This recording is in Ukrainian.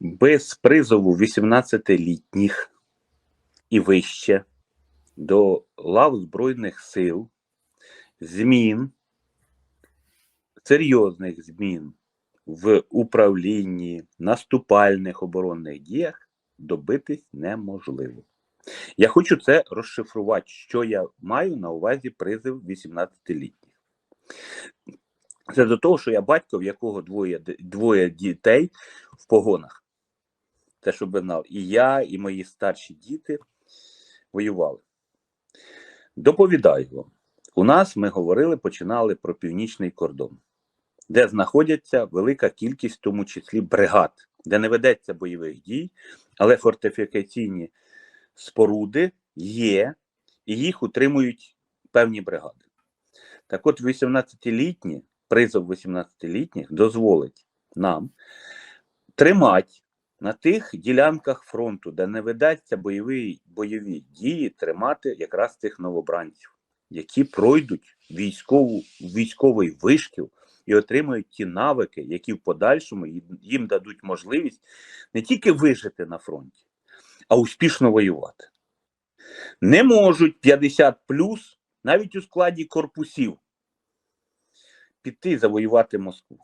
без призову 18-літніх і вище до лав Збройних сил змін, серйозних змін в управлінні, наступальних оборонних діях добитись неможливо. Я хочу це розшифрувати, що я маю на увазі призив 18-літніх. Це до того, що я батько, в якого двоє, двоє дітей в погонах. Це щоб ви знали. І я, і мої старші діти воювали. Доповідаю вам. У нас ми говорили, починали про північний кордон, де знаходяться велика кількість, в тому числі бригад, де не ведеться бойових дій, але фортифікаційні споруди є, і їх утримують певні бригади. Так от, 18-літні, призов 18-літніх дозволить нам тримати на тих ділянках фронту, де не ведеться бойові, бойові дії, тримати якраз цих новобранців, які пройдуть військову, військовий вишкіл і отримають ті навики, які в подальшому їм- дадуть можливість не тільки вижити на фронті, а успішно воювати. Не можуть 50 навіть у складі корпусів піти завоювати Москву.